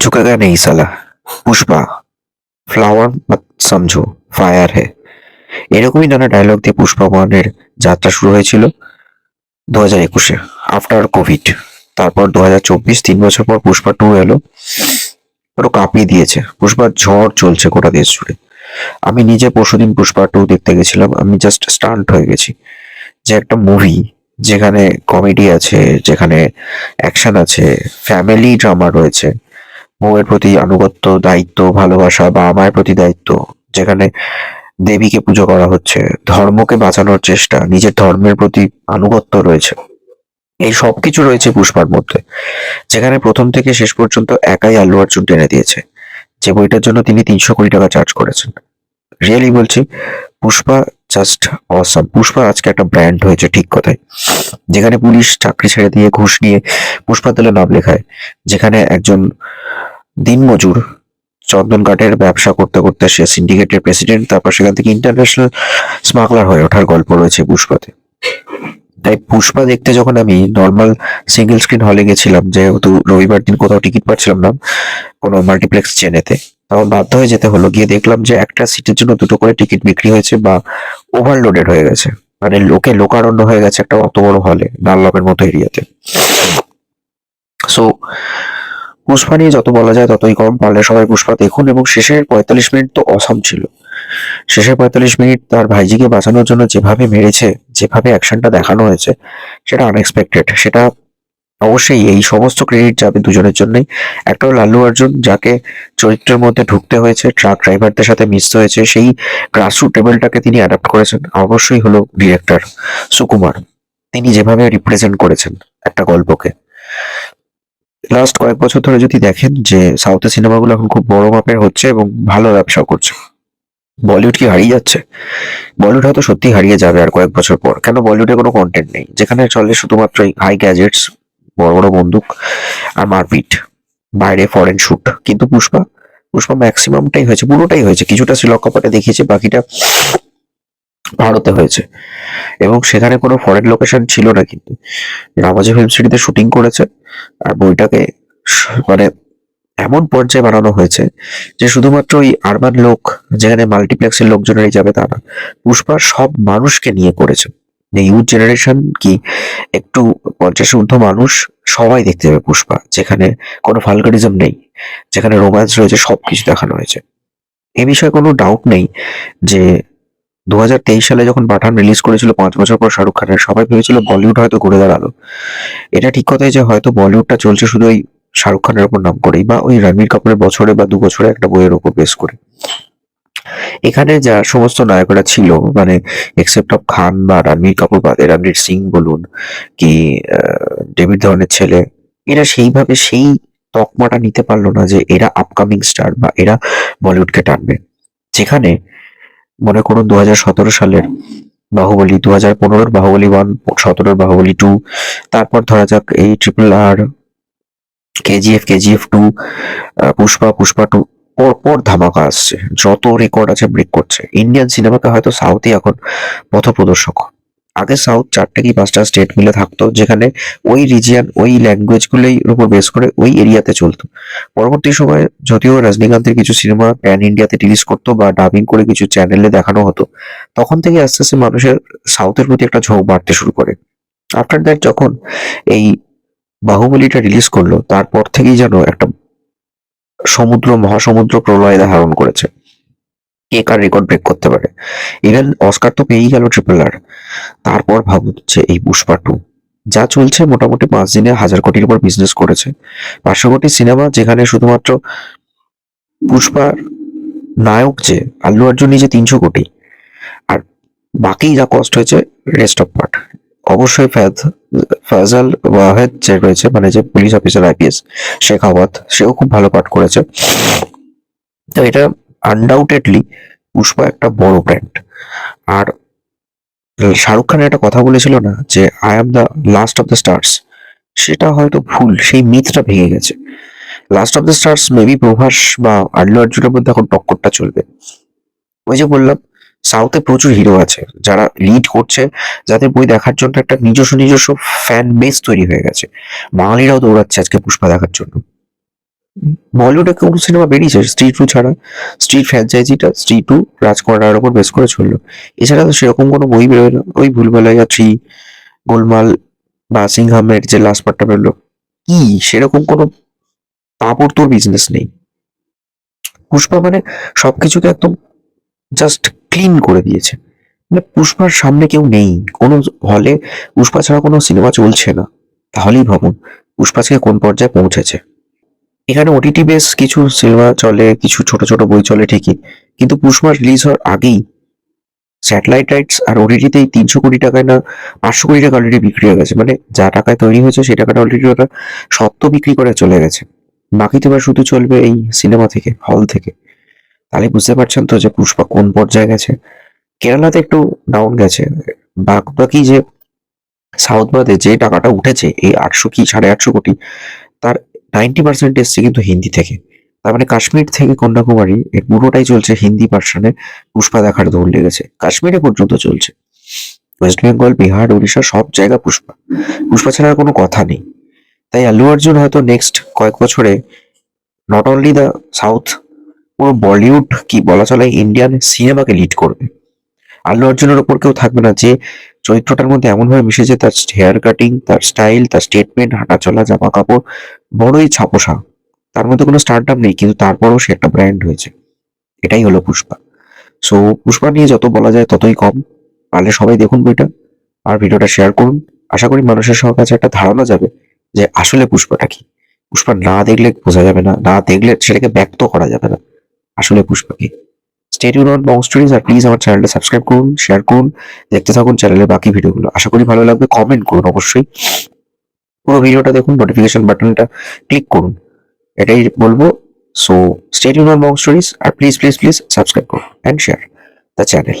झुकेगा नहीं साला পুষ্পা ফ্লাওয়ার মত সমঝো ফায়ার হে এরকমই নানা ডায়লগ দিয়ে পুষ্পা ওয়ানের যাত্রা শুরু হয়েছিল দু হাজার একুশে আফটার কোভিড তারপর দু হাজার চব্বিশ তিন বছর পর পুষ্পা টু এলো পুরো কাঁপিয়ে দিয়েছে পুষ্পার ঝড় চলছে গোটা দেশ জুড়ে আমি নিজে পরশুদিন পুষ্পা টু দেখতে গেছিলাম আমি জাস্ট স্টান্ট হয়ে গেছি যে একটা মুভি যেখানে কমেডি আছে যেখানে অ্যাকশন আছে ফ্যামিলি ড্রামা রয়েছে বউয়ের প্রতি আনুগত্য, দায়িত্ব, ভালোবাসা বা মায়ের প্রতি দায়িত্ব, যেখানে দেবীকে পুজো করা হচ্ছে, ধর্মকে বাঁচানোর চেষ্টা, নিজের ধর্মের প্রতি আনুগত্য রয়েছে। এই সব কিছু রয়েছে পুষ্পার মধ্যে, যেখানে প্রথম থেকে শেষ পর্যন্ত একাই আল্লু অর্জুন টেনে দিয়েছে। যে বইটার জন্য তিনি তিনশো কোটি টাকা চার্জ করেছেন। রিয়েলি বলছি, পুষ্পা জাস্ট অসাম পুষ্পা আজকে একটা ব্র্যান্ড হয়েছে ঠিক কথাই। যেখানে পুলিশ চাকরি ছেড়ে দিয়ে ঘুষ নিয়ে পুষ্পা তেলে নাম লেখায়, যেখানে একজন দিনমজুর চন্দন কাঠের ব্যবসা করতে করতে সে সিন্ডিকেটের প্রেসিডেন্ট তারপর সেখান থেকে ইন্টারন্যাশনাল স্মাগলার হয়ে ওঠার গল্প রয়েছে পুষ্পাতে। তাই পুষ্পা দেখতে যখন আমি নর্মাল সিঙ্গেল স্ক্রিন হলে গেছিলাম, যেহেতু রবিবার দিন কোথাও টিকিট পাচ্ছিলাম না, কোনো মাল্টিপ্লেক্স চেনেতে তখন বাধ্য হয়ে যেতে হলো। গিয়ে দেখলাম যে একটা সিটের জন্য দুটো করে টিকিট বিক্রি হয়েছে বা ওভারলোডেড হয়ে গেছে। মানে লোকে লোকারণ্য হয়ে গেছে একটা অত বড় হলে ডানলপের মতো এরিয়াতে সো পুষ্পা নিয়ে যত বলা যায় ততই কম, পারলে সবাই পুষ্পা দেখুন। এবং শেষের পঁয়তাল্লিশ মিনিট তো অসম ছিল। শেষের পঁয়তাল্লিশ মিনিট তার ভাইজিকে বাঁচানোর জন্য যেভাবে মেরেছে, যেভাবে অ্যাকশনটা দেখানো হয়েছে, সেটা আনএক্সপেক্টেড সেটা অবশ্যই এই সমস্ত ক্রেডিট যাবে দুজনের জন্যই। একটা হলো লাল্লু অর্জুন, যাকে চরিত্রের মধ্যে ঢুকতে হয়েছে ট্রাক ড্রাইভারদের সাথে মিশতে হয়েছে, সেই গ্রাসরুট টেবিলটাকে তিনি অ্যাডাপ্ট করেছেন। অবশ্যই হলো ডিরেক্টর সুকুমার। তিনি যেভাবে রিপ্রেজেন্ট করেছেন একটা গল্পকে। লাস্ট কয়েক বছর ধরে যদি দেখেন যে সাউথের সিনেমাগুলো এখন খুব বড় মাপের হচ্ছে এবং ভালো ব্যবসা করছে। বলিউড কি হারিয়ে যাচ্ছে? বলিউড হয়তো সত্যি হারিয়ে যাবে আর কয়েক বছর পর। কেন বলিউডে কোনো কন্টেন্ট নেই? যেখানে চলে শুধুমাত্র হাই গ্যাজেটস বড় বড় বন্দুক আর মারপিট, বাইরে ফরেন শুট কিন্তু পুষ্পা পুষ্পা ম্যাক্সিমামটাই হয়েছে, পুরোটাই হয়েছে। কিছুটা শ্রীলঙ্কাপাটে দেখিয়েছে, বাকিটা ভারতে হয়েছে। এবং সেখানে কোনো ফরেন লোকেশন ছিল না কিন্তু। রামাজি ফিল্ম সিটিতে শুটিং করেছে, আর বইটাকে মানে এমন পর্যায়ে বানানো হয়েছে যে শুধুমাত্র ওই আরবান লোক, যেখানে মাল্টিপ্লেক্সের লোকজনেরই যাবে তা না, পুষ্পা সব মানুষকে নিয়ে করেছে। ইউথ জেনারেশন কি একটু পঞ্চাশ ঊর্ধ্ব মানুষ সবাই দেখতে যাবে পুষ্পা, যেখানে কোনো ফালকারিজম নেই, যেখানে রোম্যান্স রয়েছে, সবকিছু দেখানো হয়েছে। এ বিষয়ে কোনো ডাউট নেই যে দু হাজার তেইশ সালে যখন পাঠান রিলিজ করেছিল পাঁচ বছর পর শাহরুখ খানের, সবাই ভেবেছিল বলিউড হয়তো ঘুরে দাঁড়াল। এটা ঠিক কথাই যে হয়তো বলিউডটা চলছে শুধু ওই শাহরুখ খানের উপর নাম করেই বা ওই রণবীর কাপুরের বছরে বা দু বছরে একটা বইয়ের উপর বেস করে। এখানে যা সমস্ত নায়করা ছিল মানে এক্সেপ্ট অফ খান বা রণবীর কাপুর বাদে রণবীর সিং বলুন কি ডেভিড ধরনের ছেলে, এরা সেইভাবে সেই তকমাটা নিতে পারল না যে এরা আপকামিং স্টার বা এরা বলিউডকে টানবে। যেখানে মনে করুন দু হাজার সতেরো সালের বাহুবলী দু হাজার পনেরোর বাহুবলী ওয়ান সতেরোর বাহুবলী টু তারপর ধরা যাক এই triple R KGF KGF two Pushpa Pushpa two পর পর ধামাকা আসছে। যত রেকর্ড আছে ব্রেক করছে। ইন্ডিয়ান সিনেমাকে হয়তো সাউথই এখন পথপ্রদর্শক। আগে সাউথ চারটে কি পাঁচটা স্টেট মিলে থাকতো, যেখানে ওই রিজিয়ন ওই ল্যাঙ্গুয়েজ গুলোই উপর বেস করে ওই এরিয়াতে চলতো। পরবর্তী সময়ে যদিও রজনীকান্তের কিছু সিনেমা প্যান ইন্ডিয়াতে রিলিজ করতো বা ডাবিং করে কিছু চ্যানেলে দেখানো হতো, তখন থেকে আস্তে আস্তে মানুষের সাউথের প্রতি একটা ঝোঁক বাড়তে শুরু করে। আফটার দ্যাট যখন এই বাহুবলীটা রিলিজ করল, তারপর থেকেই যেন একটা সমুদ্র, মহাসমুদ্র প্রলয় ধারণ করেছে। কে কার রেকর্ড ব্রেক করতে পারে। ইভেন অস্কার তো পেয়েই গেল ট্রিপল আর তারপর ভাবুন যে এই পুষ্পা টু যা চলছে মোটামুটি পাঁচ দিনে হাজার কোটির উপর বিজনেস করেছে। কোটি সিনেমা যেখানে শুধুমাত্র পুষ্পার নায়ক যে, আল্লু অর্জুন নিজে তিনশো কোটি। আর বাকি যা কস্ট হয়েছে রেস্ট অফ পার্ট অবশ্যই ফ্যাজ ফয়জাল ওয়াহেদ যে রয়েছে মানে যে পুলিশ অফিসার আইপিএস শেখাওয়াত সেও খুব ভালো পাঠ করেছে। তো এটা আনডাউটেডলি পুষ্পা একটা বড় ব্র্যান্ড আর শাহরুখ খান একটা কথা বলেছিল না যে I am the last of the stars সেটা হয়তো ভুল, সেই মিথটা ভেঙে গেছে। Last of the stars maybe Prabhas বা আল্লু অর্জুনের মধ্যে এখন টক্করটা চলবে। ওই যে বললাম সাউথে প্রচুর হিরো আছে, যারা লিড করছে, যাদের বই দেখার জন্য একটা নিজস্ব নিজস্ব ফ্যান বেস তৈরি হয়ে গেছে। বাঙালিরাও দৌড়াচ্ছে আজকে পুষ্পা দেখার জন্য। বলিউডে কোনো সিনেমা বেরিয়েছে স্ত্রী টু ছাড়া। স্ট্রিট ফ্র্যাঞ্চাইজিটা স্ত্রী টু রাজকুমারের ওপর বেস করে চলল। এছাড়া তো সেরকম কোনো বই বেরোয় না। ওই ভুলবেলাইয়া থ্রি গোলমাল বা সিংহামের যে লাস্ট পার্টটা বেরোলো। কি? সেরকম কোনো পাপড় তোর বিজনেস নেই। পুষ্পা মানে সবকিছুকে একদম জাস্ট ক্লিন করে দিয়েছে। মানে পুষ্পার সামনে কেউ নেই। কোনো হলে পুষ্পা ছাড়া কোনো সিনেমা চলছে না। তাহলেই ভাবুন, পুষ্পা কোন পর্যায়ে পৌঁছেছে? এখানে ওটিটি বেস কিছু সিনেমা চলে, কিছু ছোট ছোট বই চলে ঠিকই। কিন্তু পুষ্পা রিলিজ হওয়ার আগেই স্যাটেলাইট রাইটস আর ওটিটিতেই তিনশো কোটি টাকায় না, পাঁচশো কোটি টাকা অলরেডি বিক্রি হয়ে গেছে। মানে যা টাকায় তৈরি হয়েছে সেই টাকাটা অলরেডি ওরা সত্য বিক্রি করে চলে গেছে। বাকি তো এবার শুধু চলবে এই সিনেমা থেকে হল থেকে। তাহলে বুঝতে পারছেন তো যে পুষ্পা কোন পর্যায়ে গেছে? কেরালাতে একটু ডাউন গেছে। বাকি যে সাউথ বাদে যে টাকাটা উঠেছে, এই আটশো কি, সাড়ে আটশো কোটি, তার নাইনটি পার্সেন্ট এসছে কিন্তু হিন্দি থেকে। তার মানে কাশ্মীর থেকে কন্যাকুমারী এর পুরোটাই চলছে হিন্দি ভার্সনে পুষ্পা দেখার দৌড় লেগেছে। কাশ্মীরে পর্যন্ত চলছে। ওয়েস্ট বেঙ্গল, বিহার, উড়িষ্যা সব জায়গা পুষ্পা। পুষ্পা ছাড়া আর কোনো কথা নেই। তাই আল্লু অর্জুন হয়তো নেক্সট কয়েক বছরে নট অনলি দ্য সাউথ পুরো বলিউড কি বলা চলে ইন্ডিয়ান সিনেমাকে লিড করবে। আল্লু অর্জুনের ওপর কেউ থাকবে না, যে চরিত্রটার মধ্যে এমনভাবে মিশেছে তার হেয়ার কাটিং তার স্টাইল তার স্টেটমেন্ট হাঁটা চলা, জামা কাপড়, বড়ই ছাপোষা। তার মধ্যে কোনো স্টার্টআপ নেই, কিন্তু তারপরেও সে একটা ব্র্যান্ড হয়েছে। এটাই হলো পুষ্পা। সো পুষ্পা নিয়ে যত বলা যায় ততই কম। পারলে সবাই দেখুন বইটা আর ভিডিওটা শেয়ার করুন। আশা করি মানুষের সবার কাছে একটা ধারণা যাবে যে আসলে পুষ্পাটা কি। পুষ্পা না দেখলে বোঝা যাবে না না দেখলে সেটাকে ব্যক্ত করা যাবে না। আসলে পুষ্পা কি? Stay tuned to Bong Stories R please আমার চ্যানেলটা সাবস্ক্রাইব করুন শেয়ার করুন, দেখতে থাকুন চ্যানেলের বাকি ভিডিওগুলো আশা করি ভালো লাগবে কমেন্ট করুন অবশ্যই। পুরো ভিডিওটা দেখুন নোটিফিকেশন বাটনটা ক্লিক করুন। এটাই বলব। So stay tuned to Bong Stories R please please please subscribe করুন অ্যান্ড শেয়ার দ্য চ্যানেল